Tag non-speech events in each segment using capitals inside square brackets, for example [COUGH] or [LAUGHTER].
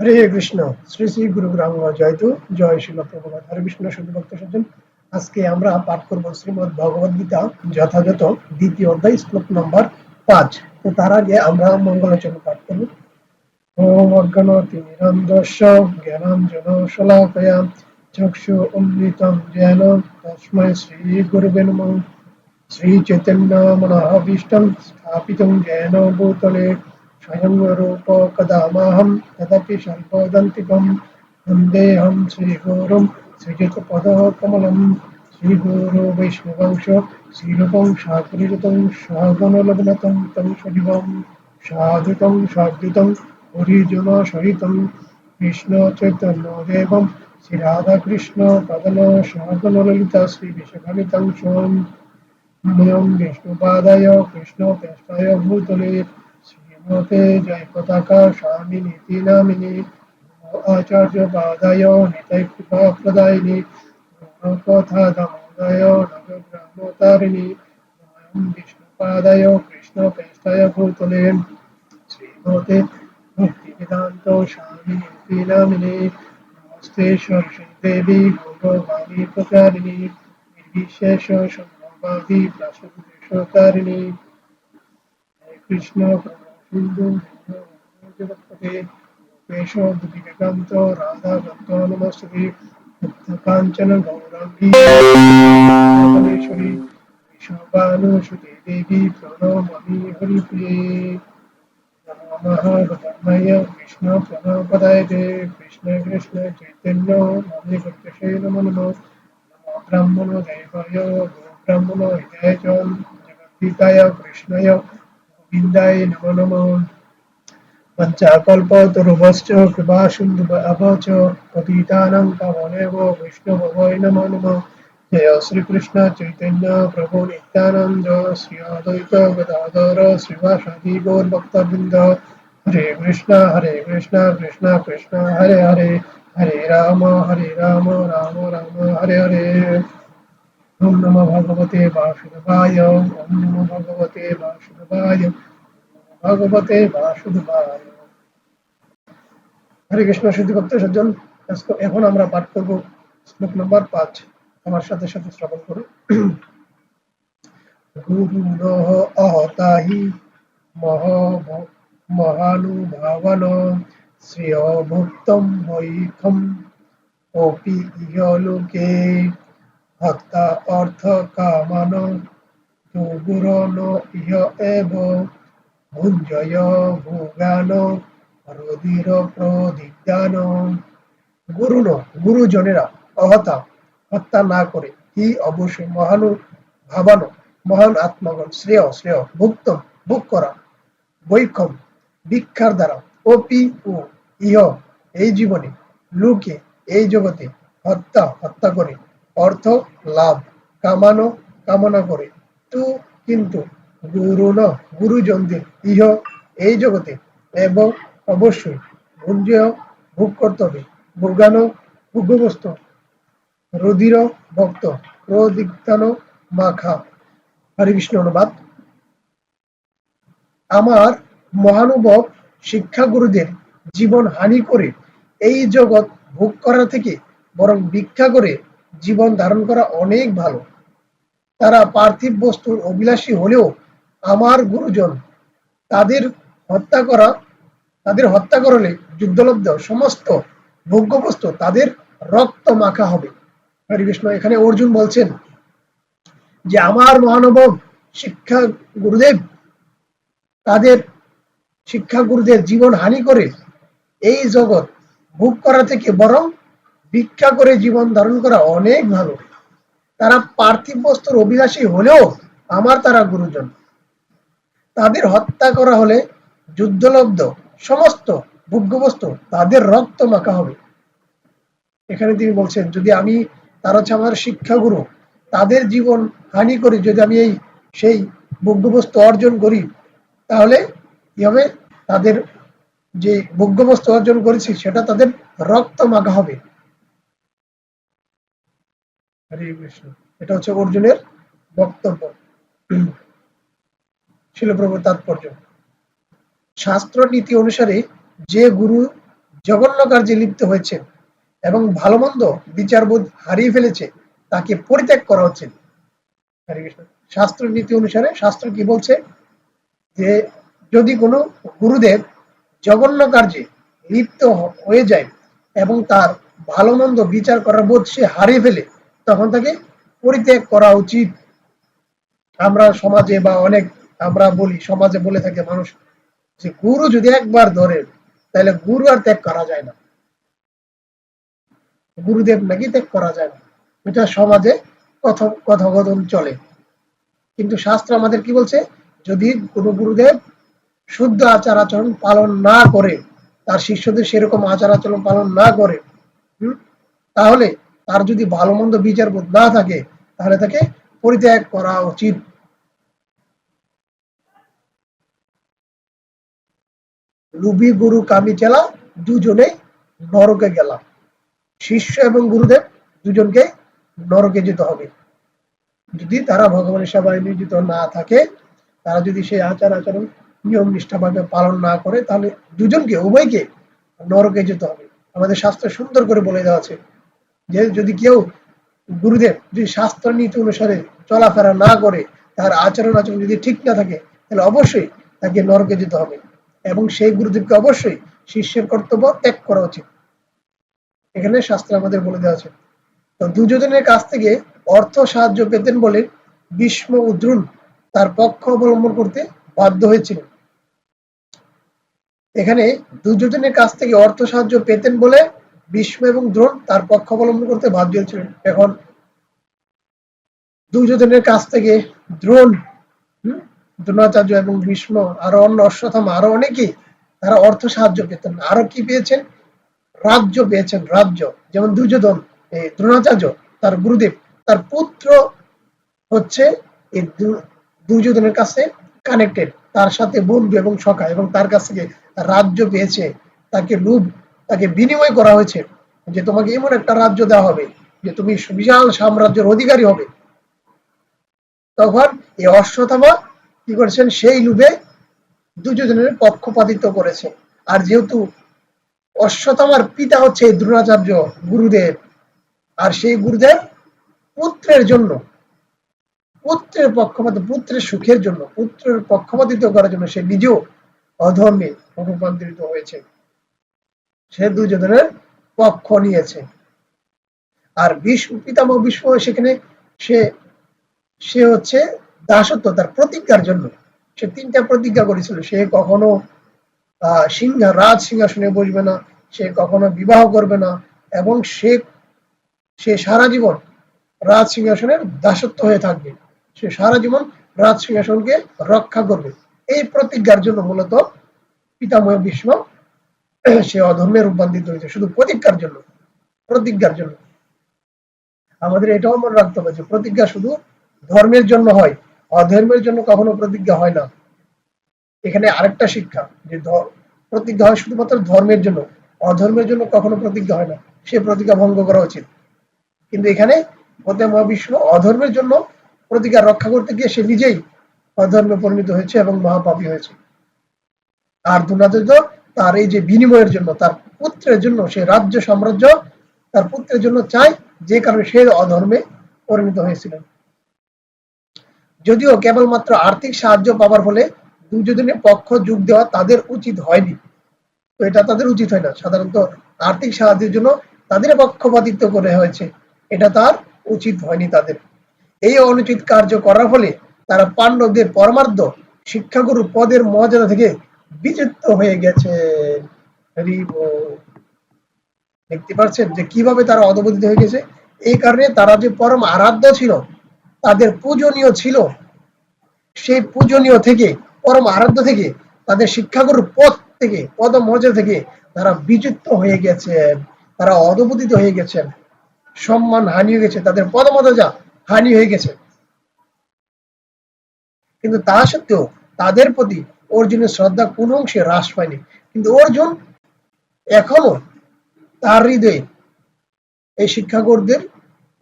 হরে কৃষ্ণ, শ্রী শ্রী গুরু গ্রাম জয়তু জয় শিল প্রভুপাত হরে কৃষ্ণ সজ্জন। আজকে আমরা পাঠ করব শ্রীমদ ভগবদ গীতা, যথাযথ দ্বিতীয় অধ্যায়, শ্লোক নম্বর পাঁচ। তো তার আগে আমরা মঙ্গলাচরণ পাঠ করব। ওম অজ্ঞানতি জ্ঞানাঞ্জন শলাকয়া, চক্ষু জ্ঞান, তস্মৈ শ্রী গুরুবে নমঃ। শ্রী চৈতন্য মনোভীষ্টম স্থাপিতম জ্ঞান ভূতলে স্বয়ং রূপ কদামাহম তদপি স্বল্পদন্তিকম বন্দেহম শ্রীগুরুম শ্রীযুতপদকমলম শ্রীগুরু বৈষ্ণবংশ শ্রীরূপং সাকরিতং সগণলগ্নতং তং সজীবম সাধুতং সাদ্বিতং হরিজন সহিতং কৃষ্ণ চৈতন্য দেবম শ্রী রাধা শ্রীমতে জয় পতাকা স্বামী নীতি নামিনী আচার্য পাদায় নিতাই কৃপা প্রদায়িনী কথা দামোদয় নবগ্রামতারিণী নয়ং বিষ্ণুপাদায় কৃষ্ণ পেষ্টায় ভূতলে শ্রীমতে ভক্তি বেদান্ত স্বামী নীতি নামিনী নমস্তে সরস্বতী দেবী ভগবানী প্রচারিণী, নির্বিশেষ শূন্যবাদী প্রাসুদেশকারিণী কৃষ্ণ সিন্ধু জগৎপতে গোপেশ বিবেকান্ত রাধা ভক্ত নমস্তে কাঞ্চন গৌরাঙ্গী কমলেশ্বরী ঋষভানুসুতে দেবী প্রণমামি হরিপ্রিয়ে নমঃ গদাময় কৃষ্ণ প্রণপদায় কৃষ্ণ কৃষ্ণ চৈতন্য নামে কর্কশে নমো নমঃ নমো ব্রাহ্মণ দেবায় ব্রাহ্মণ হিতায় চ জগদ্ধিতায় কৃষ্ণায় গোবিন্দায় নমো নমঃ। পঞ্চাকল্পতরুভশ্চ কৃপা সিন্ধু চ পতিতানাং পাবনেব বৈষ্ণবায় নমো নমঃ। জয় শ্রীকৃষ্ণ চৈতন্য প্রভু নিত্যানন্দ, শ্রী অদ্বৈত গদাধর, শ্রীবাসাদি গৌর ভক্তবৃন্দ হরে কৃষ্ণ হরে কৃষ্ণ কৃষ্ণ কৃষ্ণ, হরে হরে। হরে রাম হরে রাম রাম রাম, হরে হরে। ওম নমো ভগবতে বাসুদেবায়, ওম নমো ভগবতে বাসুদেবায় ভগবতে বাসুদেবায়। হরে কৃষ্ণ সজ্জন এখন আমরা পাঠ করব শ্লোক নম্বর পাঁচ। আমার সাথে সাথে শ্রবণ গুরুরহ অহতাহি মহ মহানুভাবন শ্রেয় ভুক্তম বৈখম, অপি ইহলোকে ভক্তা অর্থ কামান ইহ এব ভুঞ্জয় ভোগান গুরুন গুরুজনেরা অহতা হত্যা না করে মহানু ভাবানো মহান আত্মগণ শ্রেয় শ্রেয় ভুক্তম ভোগ করা বৈক্ষম ভিক্ষার দ্বারা অপি ও ইহ এই জীবনে, লোকে, এই জগতে, হত্যা হত্যা করে। অর্থ লাভ, কামানো, কামনা করে। তু কিন্তু গুরু ন গুরুজনদের ইহ এই জগতে এবং অবশ্যই ভুঞ্জেয় ভোগ করতে হবে ভোগানো ভোগ্যবস্তু রুধির ভক্ত প্রদিক্তান মাখা। হরে কৃষ্ণ, অনুবাদ। আমার মহানুভব শিক্ষাগুরুদের জীবন হানি করে এই জগৎ ভোগ করা থেকে বরং ভিক্ষা করে জীবন ধারণ করা অনেক ভালো। তারা পার্থিব বস্তুর অভিলাষী হলেও আমার গুরুজন তাদের হত্যা করা, তাদের হত্যা করলে যুদ্ধলব্ধ সমস্ত ভোগ্য বস্তু তাদের রক্ত মাখা হবে। হরে কৃষ্ণ এখানে অর্জুন বলছেন যে, আমার মহানুভব শিক্ষা গুরুদেব, তাদের শিক্ষা গুরুদের জীবন হানি করে এই জগৎ ভোগ করা থেকে বরং ভিক্ষা করে জীবন ধারণ করা অনেক ভালো। তারা পার্থিব বস্তুর অভিলাষী হলেও আমার তারা গুরুজন। তাদের হত্যা করা হলে যুদ্ধলব্ধ সমস্ত ভোগ্যবস্তু তাদের রক্ত মাখা হবে। এখানে তিনি বলছেন, যদি আমি তারা হচ্ছে আমার শিক্ষাগুরু, তাদের জীবন হানি করি, যদি আমি এই সেই ভোগ্যবস্তু অর্জন করি, তাহলে কি হবে? তাদের যে ভোগ্যবস্তু অর্জন করেছি, সেটা তাদের রক্ত মাখা হবে। হরে কৃষ্ণ। এটা হচ্ছে অর্জুনের বক্তব্য। শিলপ্রভুর তাৎপর্য। শাস্ত্র নীতি অনুসারে যে গুরু জঘন্য কার্যে লিপ্ত হয়েছে এবং ভালো মন্দ বিচারবোধ হারিয়ে ফেলেছে, তাকে পরিত্যাগ করা উচিত হরে কৃষ্ণ। শাস্ত্র নীতি অনুসারে শাস্ত্র কি বলছে? যে যদি কোনো গুরুদেব জঘন্য কার্যে লিপ্ত হয়ে যায় এবং তার ভালো মন্দ বিচার করার বোধ সে হারিয়ে ফেলে তখন তাকে পরিত্যাগ করা উচিত। আমরা সমাজে বা অনেক আমরা বলি, সমাজে বলে থাকে মানুষ যে, গুরু যদি একবার ধরে, তাহলে গুরু আর ত্যাগ করা যায় না। গুরুদেব নাকি ত্যাগ করা যায় না। এটা সমাজে কথোপকথন চলে। কিন্তু শাস্ত্র আমাদের কি বলছে? যদি কোনো গুরুদেব শুদ্ধ আচার আচরণ পালন না করে, তার শিষ্যদের সেরকম আচার আচরণ পালন না করে তাহলে তার যদি ভালো মন্দ বিচারবোধ না থাকে, তাহলে তাকে পরিত্যাগ করা উচিত। লুবি গুরু, কামি, চেলা দুজনে নরকে গেলাম। শিষ্য এবং গুরুদেব দুজনকে নরকে যেতে হবে। যদি তারা ভগবানের সেবায় নিয়োজিত না থাকে, তারা যদি সেই আচার আচরণ, নিয়ম নিষ্ঠাভাবে পালন না করে, তাহলে দুজনকে, উভয়কে নরকে যেতে হবে। আমাদের শাস্ত্র সুন্দর করে বলে দেওয়া আছে। যে যদি কেউ গুরুদেব যদি শাস্ত্র নীতি অনুসারে চলাফেরা না করে, তার আচরণ আচরণ যদি ঠিক না থাকে, তাহলে অবশ্যই তাকে নরকে যেতে হবে। এবং সেই গুরুদেবকে অবশ্যই শিষ্যের কর্তব্য ত্যাগ করা উচিত। এখানে শাস্ত্র আমাদের বলে দেওয়া আছে। তো দুর্যোধনের কাছ থেকে অর্থ সাহায্য পেতেন বলে ভীষ্ম ও দ্রোণ তার পক্ষ অবলম্বন করতে বাধ্য হয়েছিলেন। এখানে দুর্যোধনের কাছ থেকে অর্থ সাহায্য পেতেন বলে ভীষ্ম এবং দ্রোণ তার পক্ষ অবলম্বন করতে বাধ্য হয়েছিলেন। এখন দুর্যোধনের কাছ থেকে দ্রোণ দ্রোণাচার্য এবং ভীষ্ম আরও অন্য অশ্বত্থামা আরও অনেকেই তারা অর্থ সাহায্য পেতেন। আরও কি পেয়েছেন? রাজ্য পেয়েছেন, রাজ্য। যেমন দুর্যোধন দ্রোণাচার্য, তার গুরুদেব, তার পুত্র হচ্ছে এই দুর্যোধনের কাছে কানেক্টেড তার সাথে বন্ধু এবং সখা এবং তার কাছ থেকে রাজ্য পেয়েছে, তাকে লুভ তাকে বিনিময় করা হয়েছে যে তোমাকে এমন একটা রাজ্য দেওয়া হবে যে তুমি বিশাল সাম্রাজ্যের অধিকারী হবে। তখন এই অশ্বত্থামা কি করেছেন? সেই লুভে দুর্যোধনের পক্ষপাতিত্ব করেছে। আর যেহেতু অশ্বত্থামার পিতা হচ্ছে দ্রোণাচার্য গুরুদেব, আর সেই গুরুদেব পুত্রের জন্য, পুত্রের পক্ষপাত, পুত্রের সুখের জন্য, পুত্রের পক্ষপাতিত্ব করার জন্য সে নিজেও অধর্মে রূপান্তরিত হয়েছে। সে দুর্যোধনের পক্ষ নিয়েছে। আর ভীষ্ম পিতামহ ভীষ্ম সেখানে সে সে হচ্ছে দাসত্ব, তার প্রতিজ্ঞার জন্য। সে তিনটা প্রতিজ্ঞা করেছিল। সে কখনো সিংহা, রাজ সিংহাসনে বসবে না, সে কখনো বিবাহ করবে না, এবং সে সে সারা জীবন রাজ সিংহাসনের দাসত্ব হয়ে থাকবে। সে সারা জীবন রাজ সিংহাসনকে রক্ষা করবে। এই প্রতিজ্ঞার জন্য মূলত পিতামহ ভীষ্ম [CLEARS THROAT] সে অধর্মে রূপান্তরিত হয়েছে, শুধু প্রতিজ্ঞার জন্য প্রতিজ্ঞার জন্য। আমাদের এটাও মনে রাখতে হবে যে প্রতিজ্ঞা শুধু ধর্মের জন্য হয়, অধর্মের জন্য কখনো প্রতিজ্ঞা হয় না। এখানে আরেকটা শিক্ষা, যে প্রতিজ্ঞা হয় শুধুমাত্র ধর্মের জন্য, অধর্মের জন্য কখনো প্রতিজ্ঞা হয় না, সে প্রতিজ্ঞা ভঙ্গ করা উচিত। কিন্তু এখানে প্রত্যেক মহাবিশ্ব অধর্মের জন্য প্রতিজ্ঞা রক্ষা করতে গিয়ে সে নিজেই অধর্মে পরিণত হয়েছে এবং মহাপাপী হয়েছে। আর দুনাচার্য তার এই যে বিনিময়ের জন্য, তার পুত্রের জন্য সে রাজ্য সাম্রাজ্য, তার পুত্রের জন্য চায় যে কারণে সে অধর্মে পরিণত হয়েছিলেন যদিও কেবলমাত্র আর্থিক সাহায্য পাওয়ার ফলে দুর্যোধনের পক্ষ যোগ দেওয়া তাদের উচিত হয়নি। তো এটা তাদের উচিত হয় না। সাধারণত আর্থিক সাহায্যের জন্য তাদের পক্ষপাতিত্ব করে হয়েছে। এটা তার উচিত হয়নি তাদের। এই অনুচিত কার্য করার ফলে তারা পাণ্ডবদের পরমার্থ শিক্ষাগুরু পদের মর্যাদা থেকে বিচ্যুত হয়ে গেছে। দেখতে পাচ্ছেন যে কীভাবে তারা অধপতিত হয়ে গেছে? এই কারণে তারা যে পরম আরাধ্য ছিল, তাদের পূজনীয় ছিল, সেই পূজনীয় থেকে, পরম আরাধ্য থেকে, তাদের শিক্ষাগুরুর পদ থেকে পদ মর্যাদা থেকে তারা বিচ্যুত হয়ে গেছেন তারা অধপতিত হয়ে গেছেন সম্মান হানি হয়ে গেছে। তাদের পদমর্যাদা হানি হয়ে গেছে। কিন্তু তা সত্ত্বেও তাদের প্রতি অর্জুনের শ্রদ্ধা কোন অংশে হ্রাস পায়নি। কিন্তু অর্জুন এখনও তার হৃদয়ে এই শিক্ষাগুরুদের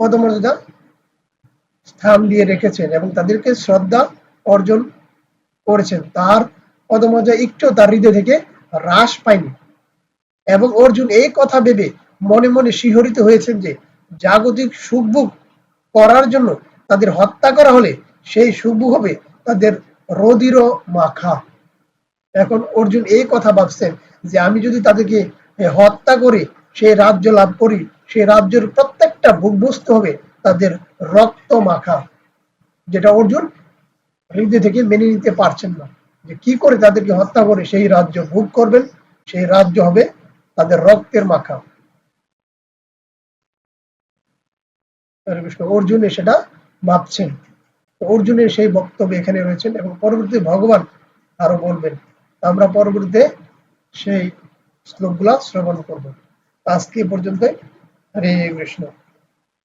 পদমর্যাদা স্থান দিয়ে রেখেছেন এবং তাদেরকে শ্রদ্ধা অর্জন করেছেন। তার পদমর্যাদা একটু তার হৃদয় থেকে হ্রাস পায়নি এবং অর্জুন এই কথা ভেবে মনে মনে শিহরিত হয়েছেন যে জাগতিক সুখভোগ করার জন্য তাদের হত্যা করা হলে সেই সুখভোগ হবে তাদের রোদির মাখা। এখন অর্জুন এই কথা ভাবছেন যে আমি যদি তাদেরকে হত্যা করে সেই রাজ্য লাভ করি সেই রাজ্যের প্রত্যেকটা ভোগবস্তু হবে, তাদের রক্ত মাখা। যেটা অর্জুন হৃদয় থেকে মেনে নিতে পারছেন না যে কি করে তাদেরকে হত্যা করে সেই রাজ্য ভোগ করবেন, সেই রাজ্য হবে তাদের রক্তের মাখা। অর্জুনে সেটা ভাবছেন। অর্জুনের সেই বক্তব্য এখানে রয়েছেন এবং পরবর্তী ভগবান আরও বলবেন। আমরা পরবর্তীতে সেই শ্লোকগুলা শ্রবণ করব। আজকে পর্যন্ত পর্যন্তই। হরে কৃষ্ণ।